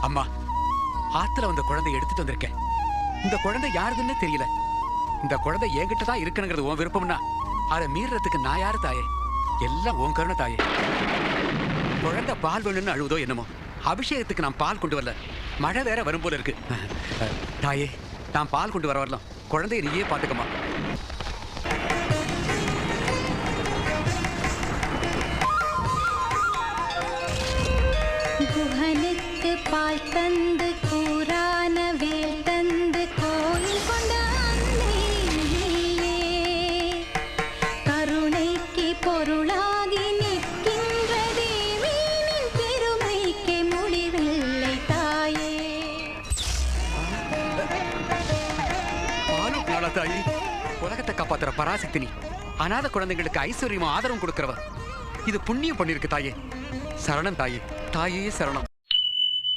அம்மா ஆத்துல வந்த குழந்தை எடுத்துட்டு வந்திருக்கேன். இந்த குழந்தை யாருதுன்னு தெரியல. இந்த குழந்தை என்கிட்ட தான் இருக்கணுங்கிறது உன் விருப்பம்னா அதை மீறதுக்கு நான் யாரு தாயே? எல்லாம் உன் கருணை தாயே. குழந்தை பால் வேணும்னு அழுவுதோ என்னமோ. அபிஷேகத்துக்கு நான் பால் கொண்டு வரல. மழை வேற வரும் போல இருக்கு. தாயே நான் பால் கொண்டு வர வரலாம். குழந்தைய நீயே பாத்துக்கமா மகனுக்கு பால் தந்து கூறான வேல் தந்து கோயில் கொண்ட கருணைக்கு பொருளாகி நிற்கின்ற தேவி பெருமைக்கு முடிவில்லை தாயே. பாலும் தாயி உலகத்தை காப்பாத்துற பராசக்தினி. அநாத குழந்தைங்களுக்கு ஐஸ்வர்யமும் ஆதரவும் கொடுக்கிறவ இது புண்ணியம் பண்ணிருக்கு தாயே. சரணம் தாயே தாயே சரணம்.